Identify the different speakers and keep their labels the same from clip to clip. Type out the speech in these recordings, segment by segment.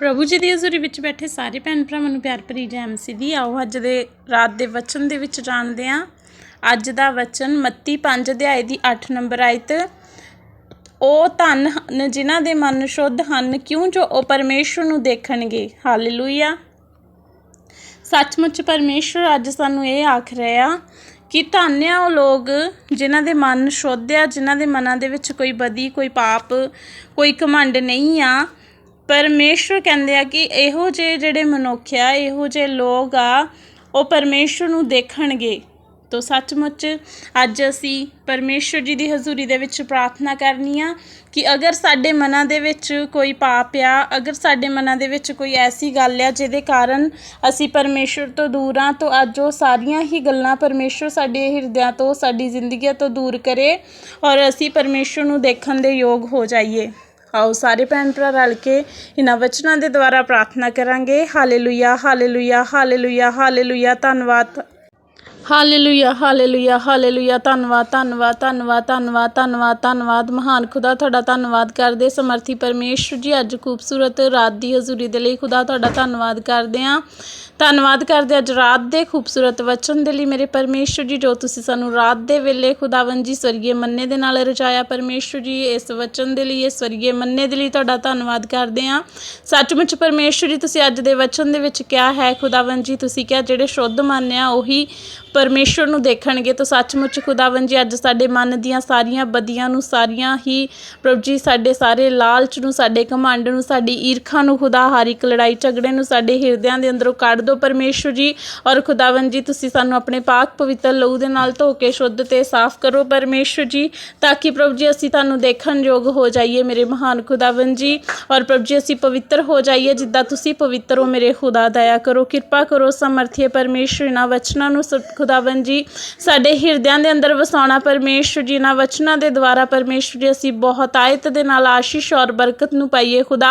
Speaker 1: ਪ੍ਰਭੂ ਜੀ ਦੀ ਹਜ਼ੂਰੀ ਵਿੱਚ ਬੈਠੇ ਸਾਰੇ ਭੈਣ ਭਰਾਵਾਂ ਨੂੰ ਪਿਆਰ ਭਰੀ ਜੈ ਐਮਸੀ ਦੀ। ਆਓ ਅੱਜ ਦੇ ਰਾਤ ਦੇ ਵਚਨ ਦੇ ਵਿੱਚ ਜਾਣਦੇ ਹਾਂ। ਅੱਜ ਦਾ ਵਚਨ ਮੱਤੀ 5 ਅਧਿਆਏ ਦੀ 8 ਨੰਬਰ ਆਇਤ। ਉਹ ਧਨ ਹਨ ਜਿਨ੍ਹਾਂ ਦੇ ਮਨ ਸ਼ੁੱਧ ਹਨ, ਕਿਉਂ ਜੋ ਉਹ ਪਰਮੇਸ਼ਵਰ ਨੂੰ ਦੇਖਣਗੇ? ਹਾਲੇਲੂਇਆ। ਸੱਚਮੁੱਚ ਪਰਮੇਸ਼ਵਰ ਅੱਜ ਸਾਨੂੰ ਇਹ ਆਖ ਰਿਹਾ ਕਿ ਧੰਨ ਆ ਉਹ ਲੋਕ ਜਿਨ੍ਹਾਂ ਦੇ ਮਨ ਸ਼ੁੱਧ ਆ, ਜਿਨ੍ਹਾਂ ਦੇ ਮਨਾਂ ਦੇ ਵਿੱਚ ਕੋਈ ਬਦੀ, ਕੋਈ ਪਾਪ, ਕੋਈ ਘਮੰਡ ਨਹੀਂ ਆ। ਪਰਮੇਸ਼ਵਰ ਕਹਿੰਦੇ ਆ ਕਿ ਇਹੋ ਜਿਹੇ ਜਿਹੜੇ ਮਨੁੱਖ ਆ, ਇਹੋ ਜਿਹੇ ਲੋਕ ਆ, ਉਹ ਪਰਮੇਸ਼ਵਰ ਨੂੰ ਦੇਖਣਗੇ। ਤੋ ਸੱਚਮੁੱਚ ਅੱਜ ਅਸੀਂ ਪਰਮੇਸ਼ਵਰ ਜੀ ਦੀ ਹਜ਼ੂਰੀ ਦੇ ਵਿੱਚ ਪ੍ਰਾਰਥਨਾ ਕਰਨੀ ਆ ਕਿ ਅਗਰ ਸਾਡੇ ਮਨਾਂ ਦੇ ਵਿੱਚ ਕੋਈ ਪਾਪ ਆ, ਅਗਰ ਸਾਡੇ ਮਨਾਂ ਦੇ ਵਿੱਚ ਕੋਈ ਐਸੀ ਗੱਲ ਆ ਜਿਹਦੇ ਕਾਰਨ ਅਸੀਂ ਪਰਮੇਸ਼ਵਰ ਤੋਂ ਦੂਰ ਆ, ਤਾਂ ਅੱਜ ਉਹ ਸਾਰੀਆਂ ਹੀ ਗੱਲਾਂ ਪਰਮੇਸ਼ਵਰ ਸਾਡੇ ਹਿਰਦਿਆਂ ਤੋਂ, ਸਾਡੀ ਜ਼ਿੰਦਗੀਆਂ ਤੋਂ ਦੂਰ ਕਰੇ ਔਰ ਅਸੀਂ ਪਰਮੇਸ਼ਵਰ ਨੂੰ ਦੇਖਣ ਦੇ ਯੋਗ ਹੋ ਜਾਈਏ। ਆਓ ਸਾਰੇ ਭੈਣ ਭਰਾ ਰਲ ਕੇ ਇਹਨਾਂ ਵਚਨਾਂ ਦੇ ਦੁਆਰਾ ਪ੍ਰਾਰਥਨਾ ਕਰਾਂਗੇ। Hallelujah hallelujah hallelujah hallelujah. ਧੰਨਵਾਦ। ਹਾਲੇਲੂਇਆ ਹਾਲੇਲੂਇਆ ਹਾਲੇਲੂਇਆ ਧੰਨਵਾਦ ਧੰਨਵਾਦ ਧੰਨਵਾਦ ਧੰਨਵਾਦ ਧੰਨਵਾਦ ਧੰਨਵਾਦ। ਮਹਾਨ ਖੁਦਾ ਤੁਹਾਡਾ ਧੰਨਵਾਦ ਕਰਦੇ ਸਮਰਥੀ ਪਰਮੇਸ਼ਵਰ ਜੀ, ਅੱਜ ਖੂਬਸੂਰਤ ਰਾਤ ਦੀ ਹਜ਼ੂਰੀ ਦੇ ਲਈ ਖੁਦਾ ਤੁਹਾਡਾ ਧੰਨਵਾਦ ਕਰਦੇ ਹਾਂ। ਧੰਨਵਾਦ ਕਰਦੇ ਅੱਜ ਰਾਤ ਦੇ ਖੂਬਸੂਰਤ ਵਚਨ ਦੇ ਲਈ ਮੇਰੇ ਪਰਮੇਸ਼ਵਰ ਜੀ, ਜੋ ਤੁਸੀਂ ਸਾਨੂੰ ਰਾਤ ਦੇ ਵੇਲੇ ਖੁਦਾਵੰ ਜੀ, ਸਵਰਗੀ ਮੰਨੇ ਦੇ ਨਾਲ ਰਚਾਇਆ ਪਰਮੇਸ਼ਵਰ ਜੀ, ਇਸ ਵਚਨ ਦੇ ਲਈ, ਇਸ ਸਵਰਗੀ ਮੰਨੇ ਦੇ ਲਈ ਤੁਹਾਡਾ ਧੰਨਵਾਦ ਕਰਦੇ ਹਾਂ। ਸੱਚਮੁੱਚ ਪਰਮੇਸ਼ਵਰ ਜੀ, ਤੁਸੀਂ ਅੱਜ ਦੇ ਵਚਨ ਦੇ ਵਿੱਚ ਕਿਹਾ ਹੈ ਖੁਦਾਵੰ ਜੀ, ਤੁਸੀਂ ਕਿਹਾ ਜਿਹੜੇ ਸ਼ੁੱਧ ਮੰਨਿਆ, ਉਹੀ ਪਰਮੇਸ਼ਵਰ ਨੂੰ ਦੇਖਣਗੇ ਤਾਂ ਸੱਚਮੁੱਚ ਖੁਦਾਵੰ ਜੀ, ਅੱਜ ਸਾਡੇ ਮਨ ਦੀਆਂ ਸਾਰੀਆਂ ਬਦੀਆਂ ਨੂੰ, ਸਾਰੀਆਂ ਹੀ ਪ੍ਰਭੂ ਜੀ, ਸਾਡੇ ਸਾਰੇ ਲਾਲਚ ਨੂੰ, ਸਾਡੇ ਘਮੰਡ ਨੂੰ, ਸਾਡੀ ਈਰਖਾ ਨੂੰ, ਖੁਦਾ ਹਰ ਇੱਕ ਲੜਾਈ ਝਗੜੇ ਨੂੰ, ਸਾਡੇ ਹਿਰਦਿਆਂ ਦੇ ਅੰਦਰੋਂ ਕੱਢ ਦਿਓ ਪਰਮੇਸ਼ਵਰ ਜੀ। ਔਰ ਖੁਦਾਵੰ ਜੀ, ਤੁਸੀਂ ਸਾਨੂੰ ਆਪਣੇ ਪਾਕ ਪਵਿੱਤਰ ਲਹੂ ਦੇ ਨਾਲ ਧੋ ਕੇ, ਸ਼ੁੱਧ ਤੇ ਸਾਫ਼ ਕਰੋ ਪਰਮੇਸ਼ਵਰ ਜੀ, ਤਾਂ ਕਿ ਪ੍ਰਭੂ ਜੀ, ਅਸੀਂ ਤੁਹਾਨੂੰ ਦੇਖਣ ਯੋਗ ਹੋ ਜਾਈਏ ਮੇਰੇ ਮਹਾਨ ਖੁਦਾਵੰ ਜੀ। ਔਰ ਪ੍ਰਭੂ ਜੀ, ਅਸੀਂ ਪਵਿੱਤਰ ਹੋ ਜਾਈਏ, ਜਿੱਦਾਂ ਤੁਸੀਂ ਪਵਿੱਤਰ ਹੋ ਮੇਰੇ ਖੁਦਾ, ਦਇਆ ਕਰੋ, ਕਿਰਪਾ ਕਰੋ ਸਮਰਥੀਏ ਪਰਮੇਸ਼ਵਰ, ਇਹਨਾਂ ਵਚਨਾਂ ਨੂੰ ਸ- ਖੁਦਾਵੰ ਜੀ, ਸਾਡੇ ਹਿਰਦਿਆਂ ਦੇ ਅੰਦਰ ਵਸਾਉਣਾ ਪਰਮੇਸ਼ਵਰ ਜੀ, ਇਹਨਾਂ ਵਚਨਾਂ ਦੇ ਦੁਆਰਾ ਪਰਮੇਸ਼ਵਰ ਜੀ, ਅਸੀਂ ਬਹੁਤ ਆਇਤ ਦੇ ਨਾਲ ਆਸ਼ੀਸ਼ ਔਰ ਬਰਕਤ ਨੂੰ ਪਾਈਏ ਖੁਦਾ,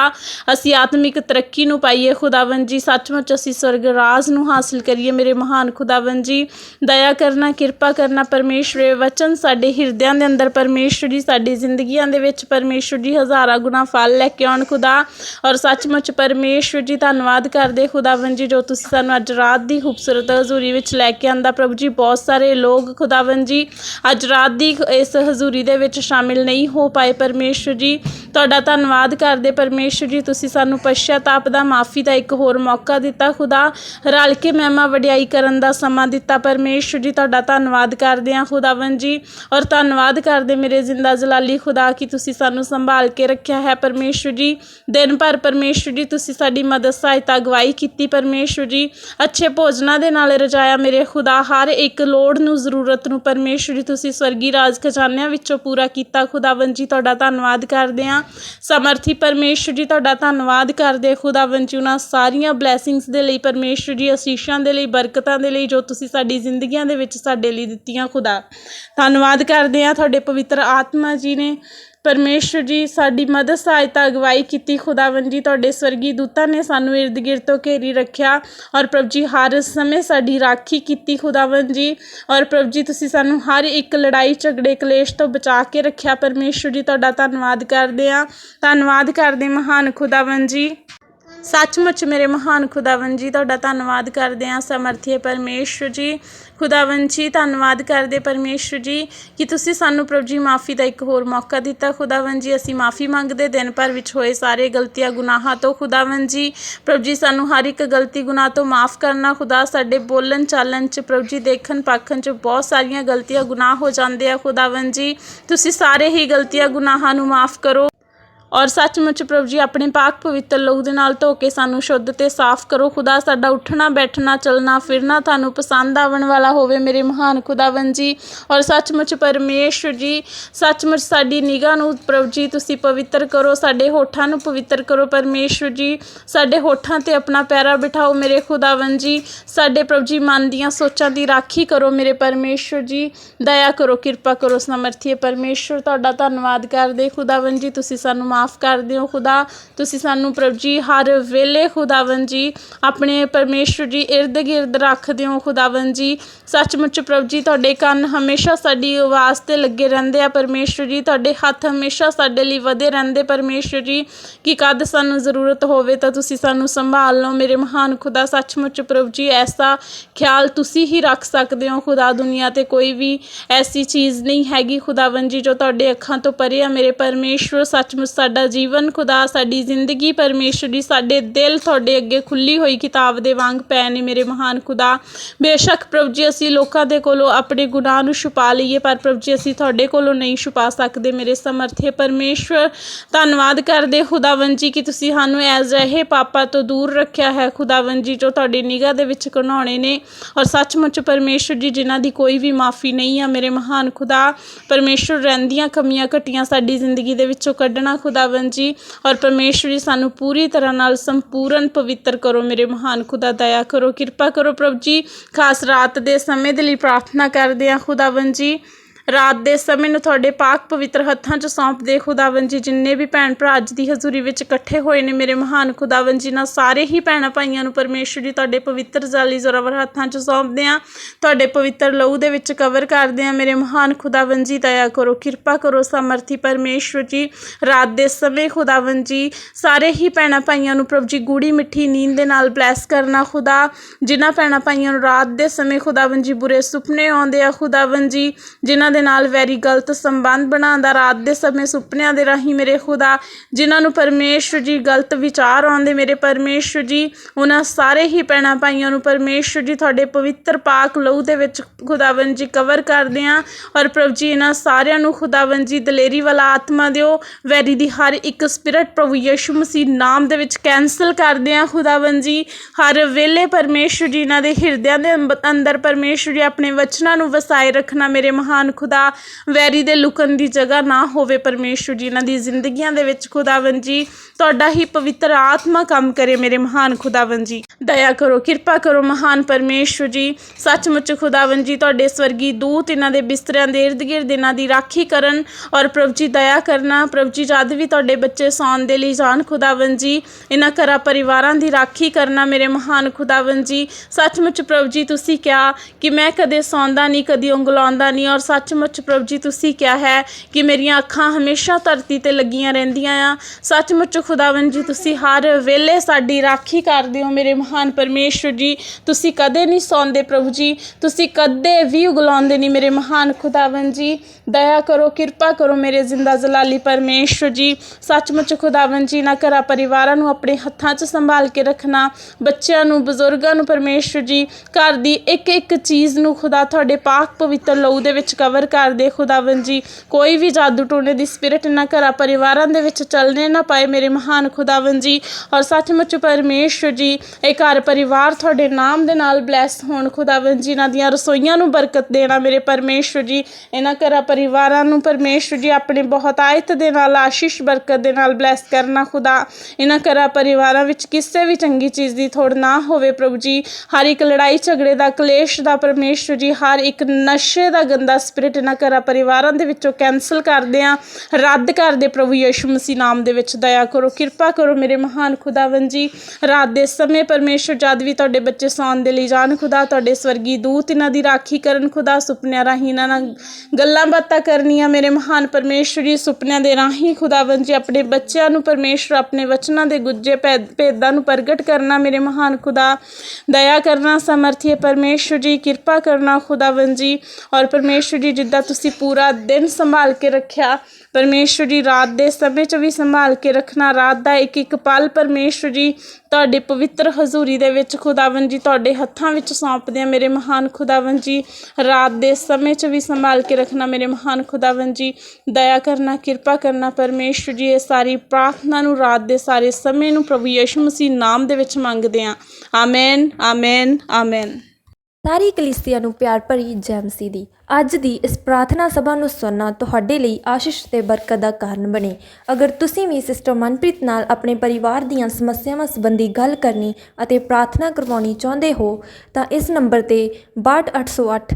Speaker 1: ਅਸੀਂ ਆਤਮਿਕ ਤਰੱਕੀ ਨੂੰ ਪਾਈਏ ਖੁਦਾਵੰ ਜੀ, ਸੱਚਮੁੱਚ ਅਸੀਂ ਸਵਰਗ ਰਾਜ ਨੂੰ ਹਾਸਲ ਕਰੀਏ ਮੇਰੇ ਮਹਾਨ ਖੁਦਾਵੰ ਜੀ, ਦਇਆ ਕਰਨਾ, ਕਿਰਪਾ ਕਰਨਾ ਪਰਮੇਸ਼ਵਰ ਇਹ ਵਚਨ ਸਾਡੇ ਹਿਰਦਿਆਂ ਦੇ ਅੰਦਰ ਪਰਮੇਸ਼ਵਰ ਜੀ, ਸਾਡੀ ਜ਼ਿੰਦਗੀਆਂ ਦੇ ਵਿੱਚ ਪਰਮੇਸ਼ਵਰ ਜੀ, ਹਜ਼ਾਰਾਂ ਗੁਣਾ ਫਲ ਲੈ ਕੇ ਆਉਣ ਖੁਦਾ, ਔਰ ਸੱਚਮੁੱਚ ਪਰਮੇਸ਼ਵਰ ਜੀ, ਧੰਨਵਾਦ ਕਰਦੇ ਖੁਦਾਵੰ ਜੀ, ਜੋ ਤੁਸੀਂ ਸਾਨੂੰ ਅੱਜ ਰਾਤ ਦੀ ਖੂਬਸੂਰਤ ਹਜ਼ੂਰੀ ਵਿੱਚ ਲੈ ਕੇ ਆਂਦਾ ਪ੍ਰਭੂ ਜੀ, ਬਹੁਤ ਸਾਰੇ ਲੋਕ ਖੁਦਾਵੰ ਜੀ, ਅੱਜ ਰਾਤ ਦੀ ਇਸ ਹਜ਼ੂਰੀ ਦੇ ਵਿੱਚ ਸ਼ਾਮਿਲ ਨਹੀਂ ਹੋ ਪਾਏ ਪਰਮੇਸ਼ਵਰ ਜੀ। ਤੁਹਾਡਾ ਧੰਨਵਾਦ ਕਰਦੇ ਪਰਮੇਸ਼ਵਰ ਜੀ, ਤੁਸੀਂ ਸਾਨੂੰ ਪਛਤਾਪ ਦਾ, ਮਾਫੀ ਦਾ ਇੱਕ ਹੋਰ ਮੌਕਾ ਦਿੱਤਾ। ਖੁਦਾ, ਰਲ ਕੇ ਮਹਿਮਾ ਵਡਿਆਈ ਕਰਨ ਦਾ ਸਮਾਂ ਦਿੱਤਾ ਪਰਮੇਸ਼ਵਰ ਜੀ, ਤੁਹਾਡਾ ਧੰਨਵਾਦ ਕਰਦੇ ਹਾਂ ਖੁਦਾਵੰ ਜੀ। ਔਰ ਧੰਨਵਾਦ ਕਰਦੇ ਮੇਰੇ ਜ਼ਿੰਦਾ ਜਲਾਲੀ ਖੁਦਾ ਕਿ ਤੁਸੀਂ ਸਾਨੂੰ ਸੰਭਾਲ ਕੇ ਰੱਖਿਆ ਹੈ ਪਰਮੇਸ਼ਵਰ ਜੀ। ਦਿਨ ਭਰ ਪਰਮੇਸ਼ਵਰ ਜੀ, ਤੁਸੀਂ ਸਾਡੀ ਮਦਦ ਸਹਾਇਤਾ ਅਗਵਾਈ ਕੀਤੀ ਪਰਮੇਸ਼ਵਰ ਜੀ। ਅੱਛੇ ਭੋਜਨਾਂ ਦੇ ਨਾਲ ਰਜਾਇਆ ਮੇਰੇ ਖੁਦਾ ਹਰ ਇੱਕ ਲੋੜ ਨੂੰ, ਜ਼ਰੂਰਤ ਨੂੰ ਪਰਮੇਸ਼ਵਰ ਜੀ ਤੁਸੀਂ ਸਵਰਗੀ ਰਾਜ ਖਜ਼ਾਨਿਆਂ ਵਿੱਚੋਂ ਪੂਰਾ ਕੀਤਾ। ਖੁਦਾਵੰ ਜੀ, ਤੁਹਾਡਾ ਧੰਨਵਾਦ ਕਰਦੇ ਹਾਂ। ਸਮਰਥੀ ਪਰਮੇਸ਼ਵਰ ਜੀ ਤੁਹਾਡਾ ਧੰਨਵਾਦ ਕਰਦੇ ਖੁਦਾਵੰ ਜੀ, ਉਹਨਾਂ ਸਾਰੀਆਂ ਬਲੇਸਿੰਗਸ ਦੇ ਲਈ ਪਰਮੇਸ਼ਵਰ ਜੀ ਅਸੀਸ਼ਾਂ ਦੇ ਲਈ, ਬਰਕਤਾਂ ਦੇ ਲਈ ਜੋ ਤੁਸੀਂ ਸਾਡੀ ਜ਼ਿੰਦਗੀਆਂ ਦੇ ਵਿੱਚ ਸਾਡੇ ਲਈ ਦਿੱਤੀਆਂ। ਖੁਦਾ, ਧੰਨਵਾਦ ਕਰਦੇ ਹਾਂ। ਤੁਹਾਡੇ ਪਵਿੱਤਰ ਆਤਮਾ ਜੀ ਨੇ ਪਰਮੇਸ਼ਵਰ ਜੀ, ਸਾਡੀ ਮਦਦ ਸਹਾਇਤਾ ਅਗਵਾਈ ਕੀਤੀ। ਖੁਦਾਵੰ ਜੀ, ਤੁਹਾਡੇ ਸਵਰਗੀ ਦੂਤਾਂ ਨੇ ਸਾਨੂੰ ਇਰਦ ਗਿਰਦ ਤੋਂ ਘੇਰੀ ਰੱਖਿਆ ਔਰ ਪ੍ਰਭ ਜੀ, ਹਰ ਸਮੇਂ ਸਾਡੀ ਰਾਖੀ ਕੀਤੀ ਖੁਦਾਵੰ ਜੀ। ਔਰ ਪ੍ਰਭ ਜੀ, ਤੁਸੀਂ ਸਾਨੂੰ ਹਰ ਇੱਕ ਲੜਾਈ, ਝਗੜੇ, ਕਲੇਸ਼ ਤੋਂ ਬਚਾ ਕੇ ਰੱਖਿਆ। ਪਰਮੇਸ਼ਵਰ ਜੀ, ਤੁਹਾਡਾ ਧੰਨਵਾਦ ਕਰਦੇ ਹਾਂ। ਧੰਨਵਾਦ ਕਰਦੇ ਮਹਾਨ ਖੁਦਾਵੰ ਜੀ। ਸੱਚਮੁੱਚ ਮੇਰੇ ਮਹਾਨ ਖੁਦਾਵੰ ਜੀ, ਤੁਹਾਡਾ ਧੰਨਵਾਦ ਕਰਦੇ ਹਾਂ ਸਮਰਥੀਏ ਪਰਮੇਸ਼ਵਰ ਜੀ। ਖੁਦਾਵੰ ਜੀ, ਧੰਨਵਾਦ ਕਰਦੇ ਪਰਮੇਸ਼ਵਰ ਜੀ ਕਿ ਤੁਸੀਂ ਸਾਨੂੰ ਪ੍ਰਭੂ ਜੀ ਮਾਫੀ ਦਾ ਇੱਕ ਹੋਰ ਮੌਕਾ ਦਿੱਤਾ। ਖੁਦਾਵੰ ਜੀ, ਅਸੀਂ ਮਾਫੀ ਮੰਗਦੇ ਦਿਨ ਭਰ ਵਿੱਚ ਹੋਏ ਸਾਰੇ ਗਲਤੀਆਂ, ਗੁਨਾਹਾਂ ਤੋਂ ਖੁਦਾਵੰ ਜੀ, ਪ੍ਰਭੂ ਜੀ ਸਾਨੂੰ ਹਰ ਇੱਕ ਗਲਤੀ, ਗੁਨਾਹ ਤੋਂ ਮਾਫ ਕਰਨਾ। ਖੁਦਾ, ਸਾਡੇ ਬੋਲਣ, ਚਾਲਣ ਚ ਪ੍ਰਭੂ ਜੀ ਦੇਖਣ, ਪਾਖਣ ਚ ਬਹੁਤ ਸਾਰੀਆਂ ਗਲਤੀਆਂ, ਗੁਨਾਹ ਹੋ ਜਾਂਦੇ ਆ। ਖੁਦਾਵੰ ਜੀ, ਤੁਸੀਂ ਸਾਰੇ ਹੀ ਗਲਤੀਆਂ, ਗੁਨਾਹਾਂ ਨੂੰ ਮਾਫ ਕਰੋ। ਔਰ ਸੱਚਮੁੱਚ ਪ੍ਰਭੂ ਜੀ, ਆਪਣੇ ਪਾਕ ਪਵਿੱਤਰ ਲਹੂ ਦੇ ਨਾਲ ਧੋ ਕੇ ਸਾਨੂੰ ਸ਼ੁੱਧ ਤੇ ਸਾਫ਼ ਕਰੋ। ਖੁਦਾ ਸਾਡਾ ਉੱਠਣਾ, ਬੈਠਣਾ, ਚੱਲਣਾ, ਫਿਰਨਾ ਤੁਹਾਨੂੰ ਪਸੰਦ ਆਵਣ ਵਾਲਾ ਹੋਵੇ ਮੇਰੇ ਮਹਾਨ ਖੁਦਾਵੰ ਜੀ। ਔਰ ਸੱਚਮੁੱਚ ਪਰਮੇਸ਼ਵਰ ਜੀ, ਸੱਚਮੁੱਚ ਸਾਡੀ ਨਿਗਾਹ ਨੂੰ ਪ੍ਰਭੂ ਜੀ, ਤੁਸੀਂ ਪਵਿੱਤਰ ਕਰੋ, ਸਾਡੇ ਹੋਠਾਂ ਨੂੰ ਪਵਿੱਤਰ ਕਰੋ ਪਰਮੇਸ਼ਵਰ ਜੀ। ਸਾਡੇ ਹੋਠਾਂ ਤੇ ਆਪਣਾ ਪੈਰਾ ਬਿਠਾਓ ਮੇਰੇ ਖੁਦਾਵੰ ਜੀ। ਸਾਡੇ ਪ੍ਰਭੂ ਜੀ, ਮਨ ਦੀਆਂ ਸੋਚਾਂ ਦੀ ਰਾਖੀ ਕਰੋ ਮੇਰੇ ਪਰਮੇਸ਼ਵਰ ਜੀ। ਦਇਆ ਕਰੋ, ਕਿਰਪਾ ਕਰੋ ਸਮਰਥੀਏ ਪਰਮੇਸ਼ਵਰ। ਤੁਹਾਡਾ ਧੰਨਵਾਦ ਕਰਦੇ ਖੁਦਾਵੰ ਜੀ, ਤੁਸੀਂ ਸਾਨੂੰ ਮਾਫ ਕਰ ਦਿਓ ਖੁਦਾ। ਤੁਸੀਂ ਸਾਨੂੰ ਪ੍ਰਭੂ ਜੀ ਹਰ ਵੇਲੇ ਖੁਦਾਵੰ ਜੀ, ਆਪਣੇ ਪਰਮੇਸ਼ਵਰ ਜੀ ਇਰਦ ਗਿਰਦ ਰੱਖ ਦਿਓ ਖੁਦਾਵੰ ਜੀ। ਸੱਚਮੁੱਚ ਪ੍ਰਭ ਜੀ, ਤੁਹਾਡੇ ਕੰਨ ਹਮੇਸ਼ਾ ਸਾਡੀ ਆਵਾਜ਼ ਤੇ ਲੱਗੇ ਰਹਿੰਦੇ ਆ ਪਰਮੇਸ਼ਵਰ ਜੀ। ਤੁਹਾਡੇ ਹੱਥ ਹਮੇਸ਼ਾ ਸਾਡੇ ਲਈ ਵਧੇ ਰਹਿੰਦੇ ਪਰਮੇਸ਼ਵਰ ਜੀ। ਕਿ ਕਦ ਸਾਨੂੰ ਜ਼ਰੂਰਤ ਹੋਵੇ ਤਾਂ ਤੁਸੀਂ ਸਾਨੂੰ ਸੰਭਾਲ ਲਓ। ਮੇਰੇ ਮਹਾਨ ਖੁਦਾ, ਸੱਚਮੁੱਚ ਪ੍ਰਭੂ ਜੀ, ਐਸਾ ਖਿਆਲ ਤੁਸੀਂ ਹੀ ਰੱਖ ਸਕਦੇ ਹੋ ਖੁਦਾ। ਦੁਨੀਆ ਤੇ ਕੋਈ ਵੀ ਐਸੀ ਚੀਜ਼ ਨਹੀਂ ਹੈਗੀ ਖੁਦਾਵੰ ਜੀ, ਜੋ ਤੁਹਾਡੇ ਅੱਖਾਂ ਤੋਂ ਪਰੇ ਆ। ਮੇਰੇ ਪਰਮੇਸ਼ਵਰ ਸੱਚਮੁੱਚ ਸਾਡਾ ਜੀਵਨ ਖੁਦਾ, ਸਾਡੀ ਜ਼ਿੰਦਗੀ ਪਰਮੇਸ਼ਵਰ ਜੀ ਸਾਡੇ ਦਿਲ ਤੁਹਾਡੇ ਅੱਗੇ ਖੁੱਲੀ ਹੋਈ ਕਿਤਾਬ ਦੇ ਵਾਂਗ ਪੈ ਨੇ ਮੇਰੇ ਮਹਾਨ ਖੁਦਾ। ਬੇਸ਼ੱਕ ਪ੍ਰਭੂ ਜੀ, ਅਸੀਂ ਲੋਕਾਂ ਦੇ ਕੋਲੋਂ ਆਪਣੇ ਗੁਨਾਹ ਨੂੰ ਛੁਪਾ ਲਈਏ, ਪਰ ਪ੍ਰਭੂ ਜੀ, ਅਸੀਂ ਤੁਹਾਡੇ ਕੋਲੋਂ ਨਹੀਂ ਛੁਪਾ ਸਕਦੇ। ਮੇਰੇ ਸਮਰਥੇ ਪਰਮੇਸ਼ਵਰ ਧੰਨਵਾਦ ਕਰਦੇ ਖੁਦਾਵੰ ਜੀ ਕਿ ਤੁਸੀਂ ਸਾਨੂੰ ਐਜ਼ ਰਹੇ ਪਾਪਾਂ ਤੋਂ ਦੂਰ ਰੱਖਿਆ ਹੈ ਖੁਦਾਵੰ ਜੀ, ਜੋ ਤੁਹਾਡੀ ਨਿਗਾਹ ਦੇ ਵਿੱਚ ਘਨਾਉਣੇ ਨੇ। ਔਰ ਸੱਚਮੁੱਚ ਪਰਮੇਸ਼ਵਰ ਜੀ, ਜਿਨ੍ਹਾਂ ਦੀ ਕੋਈ ਵੀ ਮਾਫੀ ਨਹੀਂ ਆ, ਮੇਰੇ ਮਹਾਨ ਖੁਦਾ ਪਰਮੇਸ਼ਵਰ ਰਹਿੰਦੀਆਂ ਕਮੀਆਂ ਘਟੀਆਂ ਸਾਡੀ ਜ਼ਿੰਦਗੀ ਦੇ ਵਿੱਚੋਂ ਕੱਢਣਾ ਖੁਦਾ ਖੁਦਾਵੰ ਜੀ ਔਰ ਪਰਮੇਸ਼ਵਰ ਜੀ ਸਾਨੂੰ ਪੂਰੀ ਤਰ੍ਹਾਂ ਨਾਲ ਸੰਪੂਰਨ ਪਵਿੱਤਰ ਕਰੋ, ਮੇਰੇ ਮਹਾਨ ਖੁਦਾ, ਦਇਆ ਕਰੋ, ਕਿਰਪਾ ਕਰੋ ਪ੍ਰਭੂ ਜੀ। ਖਾਸ ਰਾਤ ਦੇ ਸਮੇਂ ਦੇ ਲਈ ਪ੍ਰਾਰਥਨਾ ਕਰਦੇ ਆ ਖੁਦਾਵੰ ਜੀ। ਰਾਤ ਦੇ ਸਮੇਂ ਨੂੰ ਤੁਹਾਡੇ ਪਾਕ ਪਵਿੱਤਰ ਹੱਥਾਂ 'ਚ ਸੌਂਪਦੇ ਖੁਦਾਵੰ ਜੀ, ਜਿੰਨੇ ਵੀ ਭੈਣ ਭਰਾ ਅੱਜ ਦੀ ਹਜ਼ੂਰੀ ਵਿੱਚ ਇਕੱਠੇ ਹੋਏ ਨੇ, ਮੇਰੇ ਮਹਾਨ ਖੁਦਾਵੰ ਜੀ, ਨਾਲ ਸਾਰੇ ਹੀ ਭੈਣਾਂ ਭਾਈਆਂ ਨੂੰ ਪਰਮੇਸ਼ਵਰ ਜੀ, ਤੁਹਾਡੇ ਪਵਿੱਤਰ ਜਾਲੀ ਜ਼ੋਰਾਵਰ ਹੱਥਾਂ 'ਚ ਸੌਂਪਦੇ ਆ ਤੁਹਾਡੇ ਪਵਿੱਤਰ ਲਹੂ ਦੇ ਵਿੱਚ ਕਵਰ ਕਰਦੇ ਆ ਮੇਰੇ ਮਹਾਨ ਖੁਦਾਵੰ ਜੀ, ਦਇਆ ਕਰੋ, ਕਿਰਪਾ ਕਰੋ, ਸਮਰਥੀ ਪਰਮੇਸ਼ਵਰ ਜੀ, ਰਾਤ ਦੇ ਸਮੇਂ ਖੁਦਾਵੰ ਜੀ, ਸਾਰੇ ਹੀ ਭੈਣਾਂ ਭਾਈਆਂ ਨੂੰ ਪ੍ਰਭ ਜੀ ਗੂੜੀ ਮਿੱਠੀ ਨੀਂਦ ਦੇ ਨਾਲ ਬਲੈਸ ਕਰਨਾ ਖੁਦਾ, ਜਿਨ੍ਹਾਂ ਭੈਣਾਂ ਭਾਈਆਂ ਨੂੰ ਰਾਤ ਦੇ ਸਮੇਂ ਖੁਦਾਵੰ ਜੀ, ਬੁਰੇ ਸੁਪਨੇ ਆਉਂਦੇ ਆ ਖੁਦਾਵੰ ਜੀ, ਜਿਨ੍ਹਾਂ ਦੇ ਦੇ ਨਾਲ ਵੈਰੀ ਗਲਤ ਸੰਬੰਧ ਬਣਾਉਂਦਾ ਰਾਤ ਦੇ ਸਮੇਂ ਸੁਪਨਿਆਂ ਦੇ ਰਾਹੀਂ ਮੇਰੇ ਖੁਦਾ, ਜਿਨ੍ਹਾਂ ਨੂੰ ਪਰਮੇਸ਼ਵਰ ਜੀ ਗਲਤ ਵਿਚਾਰ ਆਉਂਦੇ ਮੇਰੇ ਪਰਮੇਸ਼ਵਰ ਜੀ, ਉਹਨਾਂ ਸਾਰੇ ਹੀ ਭੈਣਾਂ ਭਾਈਆਂ ਨੂੰ ਪਰਮੇਸ਼ਵਰ ਜੀ ਤੁਹਾਡੇ ਪਵਿੱਤਰ ਪਾਕ ਲਹੂ ਦੇ ਵਿੱਚ ਖੁਦਾਵੰ ਜੀ ਕਵਰ ਕਰਦੇ ਆ ਔਰ ਪ੍ਰਭੂ ਜੀ, ਇਹਨਾਂ ਸਾਰਿਆਂ ਨੂੰ ਖੁਦਾਵੰ ਜੀ ਦਲੇਰੀ ਵਾਲਾ ਆਤਮਾ ਦਿਓ। ਵੈਰੀ ਦੀ ਹਰ ਇੱਕ ਸਪਿਰਟ ਪ੍ਰਭੂ ਯਿਸੂ ਮਸੀਹ ਨਾਮ ਦੇ ਵਿੱਚ ਕੈਨਸਲ ਕਰਦੇ ਆ ਖੁਦਾਵੰ ਜੀ। ਹਰ ਵੇਲੇ ਪਰਮੇਸ਼ਵਰ ਜੀ ਇਹਨਾਂ ਦੇ ਹਿਰਦਿਆਂ ਦੇ ਅੰਬ- ਅੰਦਰ ਪਰਮੇਸ਼ਵਰ ਜੀ ਆਪਣੇ ਵਚਨਾਂ ਨੂੰ ਵਸਾਏ ਰੱਖਣਾ ਮੇਰੇ ਮਹਾਨ ਖੁਦਾ ਵੈਰੀ ਦੇ ਲੁਕਣ ਦੀ ਜਗ੍ਹਾ ਨਾ ਹੋਵੇ ਪਰਮੇਸ਼ਵਰ ਜੀ, ਇਹਨਾਂ ਦੀ ਜ਼ਿੰਦਗੀਆਂ ਦੇ ਵਿੱਚ ਖੁਦਾਵੰ ਜੀ, ਤੁਹਾਡਾ ਹੀ ਪਵਿੱਤਰ ਆਤਮਾ ਕੰਮ ਕਰੇ ਮੇਰੇ ਮਹਾਨ ਖੁਦਾਵੰ ਜੀ। ਦਇਆ ਕਰੋ, ਕਿਰਪਾ ਕਰੋ ਮਹਾਨ ਪਰਮੇਸ਼ਵਰ ਜੀ। ਸੱਚਮੁੱਚ ਖੁਦਾਵੰ ਜੀ, ਤੁਹਾਡੇ ਸਵਰਗੀ ਦੂਤ ਇਹਨਾਂ ਦੇ ਬਿਸਤਰਿਆਂ ਦੇ ਇਰਦ ਗਿਰਦ ਇਹਨਾਂ ਦੀ ਰਾਖੀ ਕਰਨ ਔਰ ਪ੍ਰਭੂ ਜੀ ਦਇਆ ਕਰਨਾ, ਪ੍ਰਭੂ ਜੀ ਜਦ ਵੀ ਤੁਹਾਡੇ ਬੱਚੇ ਸੌਣ ਦੇ ਲਈ ਜਾਣ ਖੁਦਾਵੰ ਜੀ, ਇਹਨਾਂ ਘਰਾਂ ਪਰਿਵਾਰਾਂ ਦੀ ਰਾਖੀ ਕਰਨਾ ਮੇਰੇ ਮਹਾਨ ਖੁਦਾਵੰ ਜੀ। ਸੱਚਮੁੱਚ ਪ੍ਰਭੂ ਜੀ, ਤੁਸੀਂ ਕਿਹਾ ਕਿ ਮੈਂ ਕਦੇ ਸੌਂਦਾ ਨਹੀਂ, ਕਦੀ ਉਂਗਲਾਉਂਦਾ ਨਹੀਂ ਔਰ ਸੱਚ ਸੱਚਮੁੱਚ ਪ੍ਰਭੂ ਜੀ, ਤੁਸੀਂ ਕਿਹਾ ਹੈ ਕਿ ਮੇਰੀਆਂ ਅੱਖਾਂ ਹਮੇਸ਼ਾ ਧਰਤੀ ਤੇ ਲੱਗੀਆਂ ਰਹਿੰਦੀਆਂ ਆ। ਸੱਚਮੁੱਚ ਖੁਦਾਵੰ ਜੀ, ਤੁਸੀਂ ਹਰ ਵੇਲੇ ਸਾਡੀ ਰਾਖੀ ਕਰਦੇ ਹੋ, ਮੇਰੇ ਮਹਾਨ ਪਰਮੇਸ਼ਵਰ ਜੀ। ਤੁਸੀਂ ਕਦੇ ਨਹੀਂ ਸੌਂਦੇ ਪ੍ਰਭੂ ਜੀ, ਤੁਸੀਂ ਕਦੇ ਵੀ ਉਗਲਾਉਂਦੇ ਨਹੀਂ, ਮੇਰੇ ਮਹਾਨ ਖੁਦਾਵੰ ਜੀ। ਦਇਆ ਕਰੋ, ਕਿਰਪਾ ਕਰੋ ਮੇਰੇ ਜ਼ਿੰਦਾ ਜਲਾਲੀ ਪਰਮੇਸ਼ਵਰ ਜੀ। ਸੱਚਮੁੱਚ ਖੁਦਾਵੰ ਜੀ, ਨਾ ਘਰਾਂ ਪਰਿਵਾਰਾਂ ਨੂੰ ਆਪਣੇ ਹੱਥਾਂ 'ਚ ਸੰਭਾਲ ਕੇ ਰੱਖਣਾ, ਬੱਚਿਆਂ ਨੂੰ, ਬਜ਼ੁਰਗਾਂ ਨੂੰ ਪਰਮੇਸ਼ਵਰ ਜੀ, ਘਰ ਦੀ ਇੱਕ ਇੱਕ ਚੀਜ਼ ਨੂੰ ਖੁਦਾ ਤੁਹਾਡੇ ਪਾਕ ਪਵਿੱਤਰ ਲਹੂ ਦੇ ਵਿੱਚ ਕਵਰ ਕਰ ਦੇ ਖੁਦਾਵੰ ਜੀ। ਕੋਈ ਵੀ ਜਾਦੂ ਟੋਨੇ ਦੀ ਸਪਿਰਿਟ ਨਾ ਘਰਾਂ ਪਰਿਵਾਰਾਂ ਦੇ ਵਿੱਚ ਚੱਲਣੇ ਨਾ ਪਾਏ ਮੇਰੇ ਮਹਾਨ ਖੁਦਾਵੰ ਜੀ। ਔਰ ਸੱਚਮੁੱਚ ਪਰਮੇਸ਼ਵਰ ਜੀ, ਇਹ ਘਰ ਪਰਿਵਾਰ ਤੁਹਾਡੇ ਨਾਮ ਦੇ ਨਾਲ ਬਲੈਸ ਹੋਣ ਖੁਦਾਵੰ ਜੀ, ਇਹਨਾਂ ਦੀਆਂ ਰਸੋਈਆਂ ਨੂੰ ਬਰਕਤ ਦੇਣਾ ਮੇਰੇ ਪਰਮੇਸ਼ਵਰ ਜੀ। ਇਹਨਾਂ ਘਰਾਂ ਪਰਿਵਾਰਾਂ ਨੂੰ ਪਰਮੇਸ਼ਵਰ ਜੀ ਆਪਣੇ ਬਹੁਤਾਇਤ ਦੇ ਨਾਲ, ਆਸ਼ੀਸ਼ ਬਰਕਤ ਦੇ ਨਾਲ ਬਲੈਸ ਕਰਨਾ ਖੁਦਾ। ਇਹਨਾਂ ਘਰਾਂ ਪਰਿਵਾਰਾਂ ਵਿੱਚ ਕਿਸੇ ਵੀ ਚੰਗੀ ਚੀਜ਼ ਦੀ ਥੋੜ ਨਾ ਹੋਵੇ ਪ੍ਰਭੂ ਜੀ। ਹਰ ਇੱਕ ਲੜਾਈ ਝਗੜੇ ਦਾ, ਕਲੇਸ਼ ਦਾ ਪਰਮੇਸ਼ਵਰ ਜੀ, ਹਰ ਇੱਕ ਨਸ਼ੇ ਦਾ ਗੰਦਾ ਸਪਿਰਿਟ ਇਹਨਾਂ ਘਰਾਂ ਪਰਿਵਾਰਾਂ ਦੇ ਵਿੱਚੋਂ ਕੈਨਸਲ ਕਰਦੇ ਆ ਰੱਦ ਕਰਦੇ ਪ੍ਰਭੂ ਯਿਸੂ ਮਸੀਹ ਨਾਮ ਦੇ ਵਿੱਚ ਦਇਆ ਕਰੋ, ਕਿਰਪਾ ਕਰੋ ਮੇਰੇ ਮਹਾਨ ਖੁਦਾਵੰ ਜੀ। ਰਾਤ ਦੇ ਸਮੇਂ ਪਰਮੇਸ਼ਵਰ ਜਦ ਵੀ ਤੁਹਾਡੇ ਬੱਚੇ ਸੌਣ ਦੇ ਲਈ ਜਾਣ ਖੁਦਾ, ਤੁਹਾਡੇ ਸਵਰਗੀ ਦੂਤ ਇਹਨਾਂ ਦੀ ਰਾਖੀ ਕਰਨ ਖੁਦਾ, ਸੁਪਨਿਆਂ ਰਾਹੀਂ ਇਹਨਾਂ ਨਾਲ ਗੱਲਾਂ ਬਾਤ ਕਰਨੀਆਂ ਮੇਰੇ ਮਹਾਨ ਪਰਮੇਸ਼ਵਰ ਜੀ ਸੁਪਨਿਆਂ ਦੇ ਰਾਹੀਂ ਖੁਦਾਵੰ ਜੀ, ਆਪਣੇ ਬੱਚਿਆਂ ਨੂੰ ਪਰਮੇਸ਼ਵਰ ਆਪਣੇ ਵਚਨਾਂ ਦੇ ਗੁੱਜੇ ਭੇਦ- ਭੇਦਾਂ ਨੂੰ ਪ੍ਰਗਟ ਕਰਨਾ, ਮੇਰੇ ਮਹਾਨ ਖੁਦਾ। ਦਇਆ ਕਰਨਾ, ਸਮਰਥੀ ਪਰਮੇਸ਼ਵਰ ਜੀ, ਕਿਰਪਾ ਕਰਨਾ ਖੁਦਾਵੰ ਜੀ। ਔਰ ਪਰਮੇਸ਼ਵਰ ਜੀ, ਜਿੱਦਾਂ ਤੁਸੀਂ ਪੂਰਾ ਦਿਨ ਸੰਭਾਲ ਕੇ ਰੱਖਿਆ, ਪਰਮੇਸ਼ਵਰ ਜੀ, ਰਾਤ ਦੇ ਸਮੇਂ 'ਚ ਵੀ ਸੰਭਾਲ ਕੇ ਰੱਖਣਾ, ਰਾਤ ਦਾ ਇੱਕ ਇੱਕ ਪਲ ਪਰਮੇਸ਼ਵਰ ਜੀ, ਤੁਹਾਡੀ ਪਵਿੱਤਰ ਹਜ਼ੂਰੀ ਦੇ ਵਿੱਚ ਖੁਦਾਵੰ ਜੀ, ਤੁਹਾਡੇ ਹੱਥਾਂ ਵਿੱਚ ਸੌਂਪਦੇ ਆ, ਮੇਰੇ ਮਹਾਨ ਖੁਦਾਵੰ ਜੀ। ਰਾਤ ਦੇ ਸਮੇਂ 'ਚ ਵੀ ਸੰਭਾਲ ਕੇ ਰੱਖਣਾ, ਮੇਰੇ ਮਹਾਨ ਖੁਦਾਵੰ ਜੀ, ਦਇਆ ਕਰਨਾ, ਕਿਰਪਾ ਕਰਨਾ, ਪਰਮੇਸ਼ਵਰ ਜੀ, ਇਹ ਸਾਰੀ ਪ੍ਰਾਰਥਨਾ ਨੂੰ, ਰਾਤ ਦੇ ਸਾਰੇ ਸਮੇਂ ਨੂੰ ਪ੍ਰਭੂ ਯਿਸੂ ਮਸੀਹ ਨਾਮ ਦੇ ਵਿੱਚ ਮੰਗਦੇ ਆ ਆਮੇਨ ਆਮੇਨ ਆਮੇਨ।
Speaker 2: ਸਾਰੀ ਕਲੀਸਿਆ ਨੂੰ ਪਿਆਰ ਭਰੀ ਜੈ ਦੀ। ਅੱਜ ਦੀ ਇਸ ਪ੍ਰਾਰਥਨਾ ਸਭਾ ਨੂੰ ਸੁਣਨਾ ਤੁਹਾਡੇ ਲਈ ਆਸ਼ੀਸ਼ ਤੇ ਬਰਕਤ ਦਾ ਕਾਰਨ ਬਣੇ। ਅਗਰ ਤੁਸੀਂ ਵੀ ਸਿਸਟਰ ਮਨਪ੍ਰੀਤ ਨਾਲ ਆਪਣੇ ਪਰਿਵਾਰ ਦੀਆਂ ਸਮੱਸਿਆਵਾਂ ਸੰਬੰਧੀ ਗੱਲ ਕਰਨੀ ਅਤੇ ਪ੍ਰਾਰਥਨਾ ਕਰਵਾਉਣੀ ਚਾਹੁੰਦੇ ਹੋ, ਤਾਂ ਇਸ ਨੰਬਰ ਤੇ 62808